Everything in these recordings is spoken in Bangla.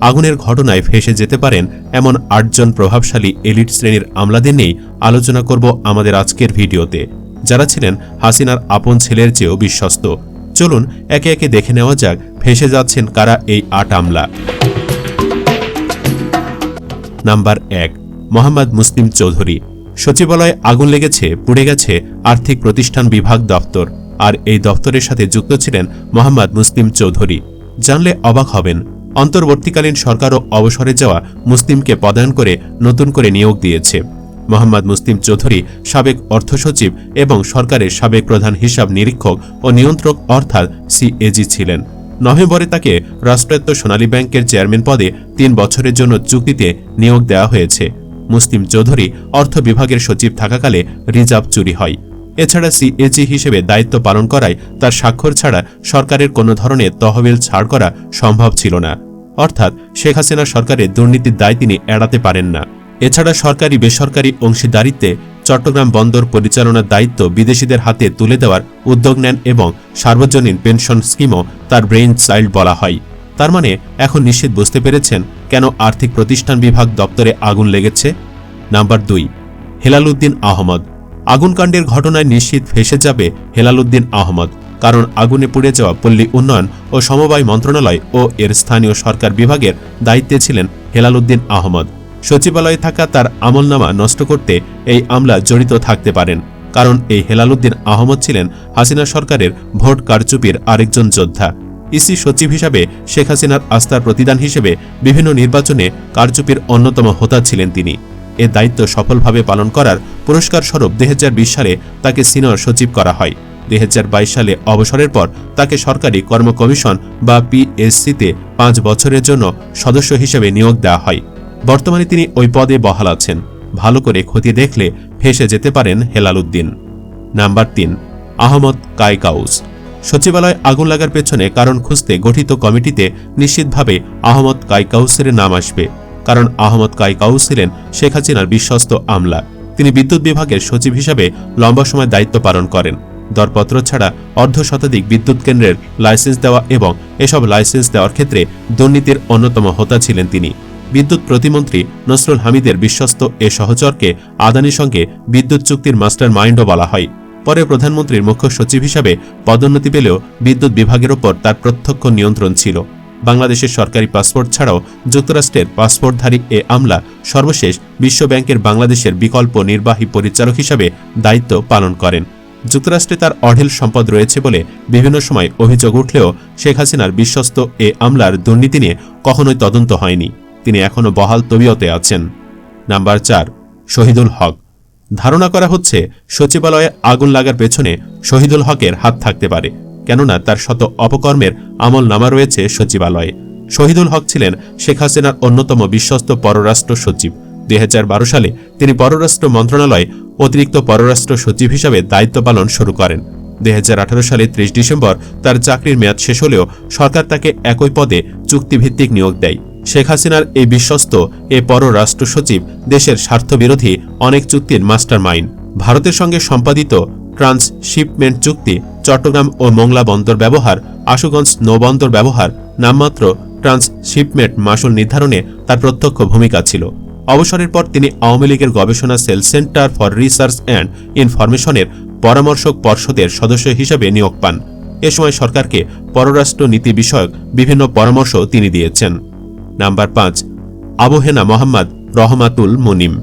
আগুনের ঘটনায় ফেসে যেতে পারেন এমন আটজন প্রভাবশালী এলিট শ্রেণির আমলাদের নিয়েই আলোচনা করব আমাদের আজকের ভিডিওতে। যারা ছিলেন হাসিনার আপন ছেলের চেয়েও বিশ্বস্ত। চলুন একে একে দেখে নেওয়া যাক ফেসে যাচ্ছেন কারা এই আট আমলা। নাম্বার এক, মোহাম্মদ মুসলিম চৌধুরী। সচিবালয়ে আগুন লেগেছে, পুড়ে গেছে আর্থিক প্রতিষ্ঠান বিভাগ দপ্তর আর এই দপ্তরের সাথে যুক্ত ছিলেন মোহাম্মদ মুসলিম চৌধুরী। জানলে অবাক হবেন। অন্তর্বর্তীকালীন সরকারও অবসরে যাওয়া মুসলিমকে পদায়ন করে নতুন করে নিয়োগ দিয়েছে। মোহাম্মদ মুসলিম চৌধুরী সাবেক অর্থসচিব এবং সরকারের সাবেক প্রধান হিসাব নিরীক্ষক ও নিয়ন্ত্রক অর্থাৎ সিএজি ছিলেন। নভেম্বরে তাকে রাষ্ট্রায়ত্ত সোনালী ব্যাংকের চেয়ারম্যান পদে তিন বছরের জন্য চুক্তিতে নিয়োগ দেওয়া হয়েছে। মুসলিম চৌধুরী অর্থ বিভাগের সচিব থাকাকালে রিজার্ভ চুরি হয়। এছাড়া সিএজি হিসেবে দায়িত্ব পালন করায় তার স্বাক্ষর ছাড়া সরকারের কোনো ধরনের তহবিল ছাড় করা সম্ভব ছিল না। অর্থাৎ শেখ হাসিনা সরকারের দুর্নীতির দায় তিনি এড়াতে পারেন না। এছাড়া সরকারি বেসরকারি অংশীদারিত্বে চট্টগ্রাম বন্দর পরিচালনার দায়িত্ব বিদেশিদের হাতে তুলে দেওয়ার উদ্যোগ নেন এবং সার্বজনীন পেনশন স্কিমও তার ব্রেইন চাইল্ড বলা হয়। তার মানে এখন নিশ্চিত বুঝতে পেরেছেন কেন আর্থিক প্রতিষ্ঠান বিভাগ দপ্তরে আগুন লেগেছে? নাম্বার দুই হেলালুদ্দিন আহমদ। আগুনকাণ্ডের ঘটনায় নিশ্চিত ফেসে যাবে হেলালুদ্দিন আহমদ। কারণ আগুনে পুড়ে যাওয়া পল্লী উন্নয়ন ও সমবায় মন্ত্রণালয় ও এর স্থানীয় সরকার বিভাগের দায়িত্বে ছিলেন হেলালুদ্দিন আহমদ। সচিবালয়ে থাকা তার আমলনামা নষ্ট করতে এই আমলা জড়িত থাকতে পারেন। কারণ এই হেলালুদ্দিন আহমদ ছিলেন হাসিনা সরকারের ভোট কারচুপির আরেকজন যোদ্ধা। ইসি সচিব হিসাবে শেখ হাসিনার আস্থার প্রতিদান হিসেবে বিভিন্ন নির্বাচনে কারচুপির অন্যতম হোতা ছিলেন তিনি। এ দায়িত্ব সফলভাবে পালন করার পুরস্কার স্বরূপ দু হাজার বিশ সালে তাকে সিনিয়র সচিব করা হয়। দু হাজার বাইশ সালে অবসরের পর তাকে সরকারি কর্ম কমিশন বা পিএসসিতে পাঁচ বছরের জন্য সদস্য হিসেবে নিয়োগ দেওয়া হয়। বর্তমানে তিনি ওই পদে বহাল আছেন। ভালো করে ক্ষতি দেখলে ফেসে যেতে পারেন হেলাল উদ্দিন। নাম্বার তিন, আহমদ কায়কাউস। সচিবালয় আগুন লাগার পেছনে কারণ খুঁজতে গঠিত কমিটিতে নিশ্চিতভাবে আহমদ কাইকাউসের নাম আসবে। কারণ আহমদ কাইকাউস ছিলেন শেখ হাসিনার বিশ্বস্ত আমলা। তিনি বিদ্যুৎ বিভাগের সচিব হিসাবে লম্বা সময় দায়িত্ব পালন করেন। দরপত্র ছাড়া অর্ধ শতাধিক বিদ্যুৎ কেন্দ্রের লাইসেন্স দেওয়া এবং এসব লাইসেন্স দেওয়ার ক্ষেত্রে দুর্নীতির অন্যতম হোতা ছিলেন তিনি। বিদ্যুৎ প্রতিমন্ত্রী নসরুল হামিদের বিশ্বস্ত এ সহচরকে আদানির সঙ্গে বিদ্যুৎ চুক্তির মাস্টার মাইন্ডও বলা হয়। পরে প্রধানমন্ত্রীর মুখ্য সচিব হিসাবে পদোন্নতি পেলেও বিদ্যুৎ বিভাগের ওপর তার প্রত্যক্ষ নিয়ন্ত্রণ ছিল। বাংলাদেশের সরকারি পাসপোর্ট ছাড়াও যুক্তরাষ্ট্রের পাসপোর্টধারী এ আমলা সর্বশেষ বিশ্বব্যাংকের বাংলাদেশের বিকল্প নির্বাহী পরিচালক হিসাবে দায়িত্ব পালন করেন। যুক্তরাষ্ট্রে তার অঢেল সম্পদ রয়েছে বলে বিভিন্ন সময় অভিযোগ উঠলেও শেখ হাসিনার বিশ্বস্ত এ আমলার দুর্নীতি নিয়ে কখনোই তদন্ত হয়নি। তিনি এখনও বহাল তবিয়তে আছেন। নাম্বার চার, শহীদুল হক। ধারণা করা হচ্ছে, সচিবালয়ে আগুন লাগার পেছনে শহীদুল হকের হাত থাকতে পারে। কেননা তার শত অপকর্মের আমল নামা রয়েছে সচিবালয়ে। শহীদুল হক ছিলেন শেখ হাসিনার অন্যতম বিশ্বস্ত পররাষ্ট্র সচিব। দুই হাজার বারো সালে তিনি পররাষ্ট্র মন্ত্রণালয়ে অতিরিক্ত পররাষ্ট্র সচিব হিসাবে দায়িত্ব পালন শুরু করেন। দুই সালে ত্রিশ ডিসেম্বর তার চাকরির মেয়াদ শেষ হলেও সরকার তাকে একই পদে চুক্তিভিত্তিক নিয়োগ দেয়। শেখ হাসিনার এই বিশ্বস্ত এ পররাষ্ট্র সচিব দেশের স্বার্থবিরোধী অনেক চুক্তির মাস্টার মাইন্ড ভারতের সঙ্গে সম্পাদিত ট্রান্সশিপমেন্ট চুক্তি চট্টগ্রাম ও মোংলা বন্দর ব্যবহার, আশুগঞ্জ নৌবন্দর ব্যবহার, নামমাত্র ট্রান্সশিপমেন্ট মাসুল নির্ধারণে তার প্রত্যক্ষ ভূমিকা ছিল। অবসরের পর তিনি আওয়ামী লীগের গবেষণা cell centre for research and ইনফরমেশনের পরামর্শক পর্ষদের সদস্য হিসেবে নিয়োগ পান। এ সময় সরকারকে পররাষ্ট্র নীতি বিষয়ক বিভিন্ন পরামর্শ তিনি দিয়েছেন। নাম্বার পাঁচ আবহেনা মোহাম্মদ রহমাতুল মুনিম।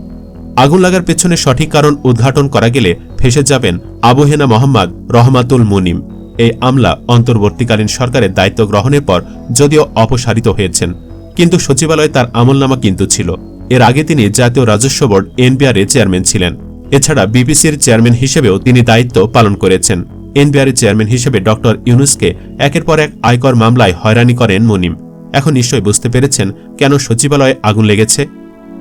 আগুন লাগার পেছনে সঠিক কারণ উদ্ঘাটন করা গেলে ফেসে যাবেন আবহেনা মোহাম্মদ রহমাতুল মুনিম। এই আমলা অন্তর্বর্তীকালীন সরকারের দায়িত্ব গ্রহণের পর যদিও অপসারিত হয়েছেন, কিন্তু সচিবালয়ে তার আমলনামা কিন্তু ছিল। এর আগে তিনি জাতীয় রাজস্ব বোর্ড এনবিআর চেয়ারম্যান ছিলেন। এছাড়া বিবিসির চেয়ারম্যান হিসেবেও তিনি দায়িত্ব পালন করেছেন। এনবিআর চেয়ারম্যান হিসেবে ডক্টর ইউনুসকে একের পর এক আয়কর মামলায় হয়রানি করেন মুনিম। এখন নিশ্চয় বুঝতে পেরেছেন কেন সচিবালয়ে আগুন লেগেছে।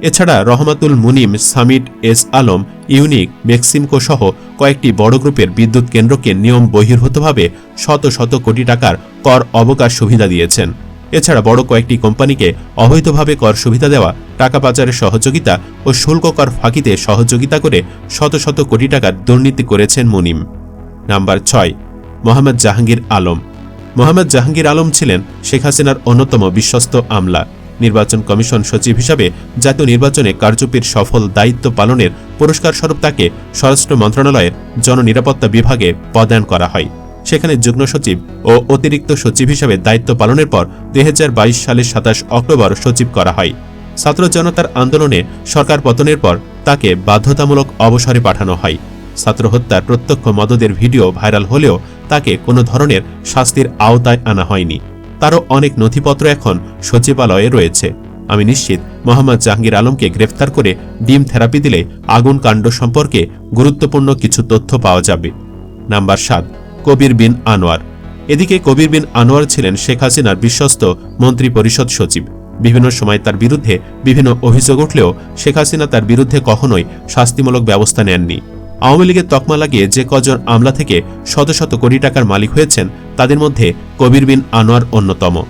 এছাড়া Rahmatul Munim, Summit S Alam, Unique, Beximco সহ কয়েকটি বড় গ্রুপের বিদ্যুৎ কেন্দ্রকে নিয়ম বহির্ভূতভাবে শত শত কোটি টাকার কর অবকাশ সুবিধা দিয়েছেন। এছাড়া বড় কয়েকটি কোম্পানিকে অবৈধভাবে কর সুবিধা দেওয়া, টাকা পাচারের সহযোগিতা ও শুল্ক কর ফাঁকিতে সহযোগিতা করে শত শত কোটি টাকার দুর্নীতি করেছেন মুনিম। নাম্বার ছয়, মোহাম্মদ জাহাঙ্গীর আলম। মোহাম্মদ জাহাঙ্গীর আলম ছিলেন শেখ হাসিনার অন্যতম বিশ্বস্ত আমলা। নির্বাচন কমিশন সচিব হিসাবে জাতীয় নির্বাচনে কারচুপির সফল দায়িত্ব পালনের পুরস্কার স্বরূপ তাকে স্বরাষ্ট্র মন্ত্রণালয়ের জননিরাপত্তা বিভাগে পদায়ন করা হয়। সেখানে যুগ্ম সচিব ও অতিরিক্ত সচিব হিসাবে দায়িত্ব পালনের পর দু হাজার বাইশ সালের সাতাশ অক্টোবর সচিব করা হয়। ছাত্র জনতার আন্দোলনে সরকার পতনের পর তাকে বাধ্যতামূলক অবসরে পাঠানো হয়। ছাত্র হত্যার প্রত্যক্ষ মদদের ভিডিও ভাইরাল হলেও তাকে কোনো ধরনের শাস্তির আওতায় আনা হয়নি। তারও অনেক নথিপত্র এখন সচিবালয়ে রয়েছে। আমি নিশ্চিত মোহাম্মদ জাহাঙ্গীর আলমকে গ্রেফতার করে ডিম থেরাপি দিলে আগুন কাণ্ড সম্পর্কে গুরুত্বপূর্ণ কিছু তথ্য পাওয়া যাবে। নাম্বার সাত, কবির বিন আনোয়ার। এদিকে কবির বিন আনোয়ার ছিলেন শেখ হাসিনার বিশ্বস্ত মন্ত্রী পরিষদ সচিব। বিভিন্ন সময় তার বিরুদ্ধে বিভিন্ন অভিযোগ উঠলেও শেখ হাসিনা তার বিরুদ্ধে কখনোই শাস্তিমূলক ব্যবস্থা নেননি। আওয়ামী লীগের তকমা লাগিয়ে যে কজন আমলা থেকে শত শত কোটি টাকার মালিক হয়েছেন, তাদের মধ্যে কবির বিন আনোয়ার অন্যতম।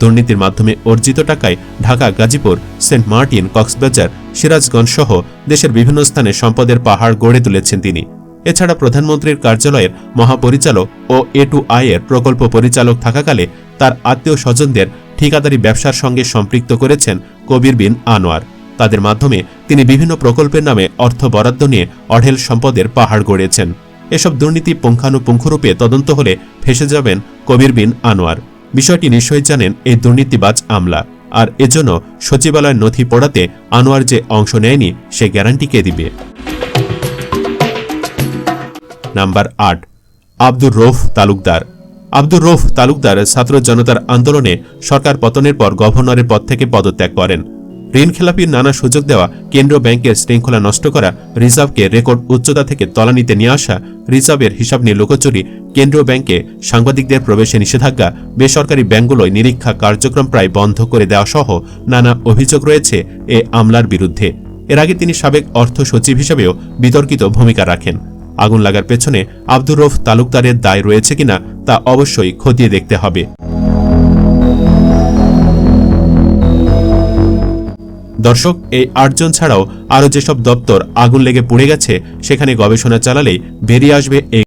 দুর্নীতির মাধ্যমে অর্জিত টাকায় ঢাকা, গাজীপুর, সেন্ট মার্টিন, কক্সবাজার, সিরাজগঞ্জ সহ দেশের বিভিন্ন স্থানে সম্পদের পাহাড় গড়ে তুলেছেন তিনি। এছাড়া প্রধানমন্ত্রীর কার্যালয়ের মহাপরিচালক ও এ টু আই এর প্রকল্প পরিচালক থাকাকালে তার আত্মীয় স্বজনদের ঠিকাদারি ব্যবসার সঙ্গে সম্পৃক্ত করেছেন কবির বিন আনোয়ার। তাদের মাধ্যমে তিনি বিভিন্ন প্রকল্পের নামে অর্থ বরাদ্দ নিয়ে অঢেল সম্পদের পাহাড় গড়েছেন। এসব দুর্নীতি পুঙ্খানুপুঙ্খরূপে তদন্ত হলে ফেসে যাবেন কবির বিন আনোয়ার। বিষয়টি নিশ্চয়ই জানেন এই দুর্নীতিবাজ আমলা। আর এজন্য সচিবালয়ের নথি পড়াতে আনোয়ার যে অংশ নেয়নি, সে গ্যারান্টি কে দিবে? নাম্বার আট, আব্দুর রৌফ তালুকদার। আব্দুর রৌফ তালুকদার ছাত্র জনতার আন্দোলনে সরকার পতনের পর গভর্নরের পদ থেকে পদত্যাগ করেন। ঋণ খেলাপির নানা সুযোগ দেওয়া কেন্দ্রীয় ব্যাংকের শৃঙ্খলা নষ্ট করা, রিজার্ভকে রেকর্ড উচ্চতা থেকে তলানিতে নিয়ে আসা, রিজার্ভের হিসাব নিয়ে লুকোচুরি, কেন্দ্রীয় ব্যাংকে সাংবাদিকদের প্রবেশে নিষেধাজ্ঞা, বেসরকারি ব্যাংকগুলোয় নিরীক্ষা কার্যক্রম প্রায় বন্ধ করে দেওয়া সহ নানা অভিযোগ রয়েছে এ আমলার বিরুদ্ধে। এর আগে তিনি সাবেক অর্থ সচিব হিসেবেও বিতর্কিত ভূমিকা রাখেন। আগুন লাগার পেছনে আব্দুর রফ তালুকদারের দায় রয়েছে কিনা তা অবশ্যই খতিয়ে দেখতে হবে। দর্শক, এই আটজন ছাড়াও আরও যেসব দপ্তর আগুন লেগে পড়ে গেছে, সেখানে গবেষণা চালালেই বেরিয়ে আসবে এই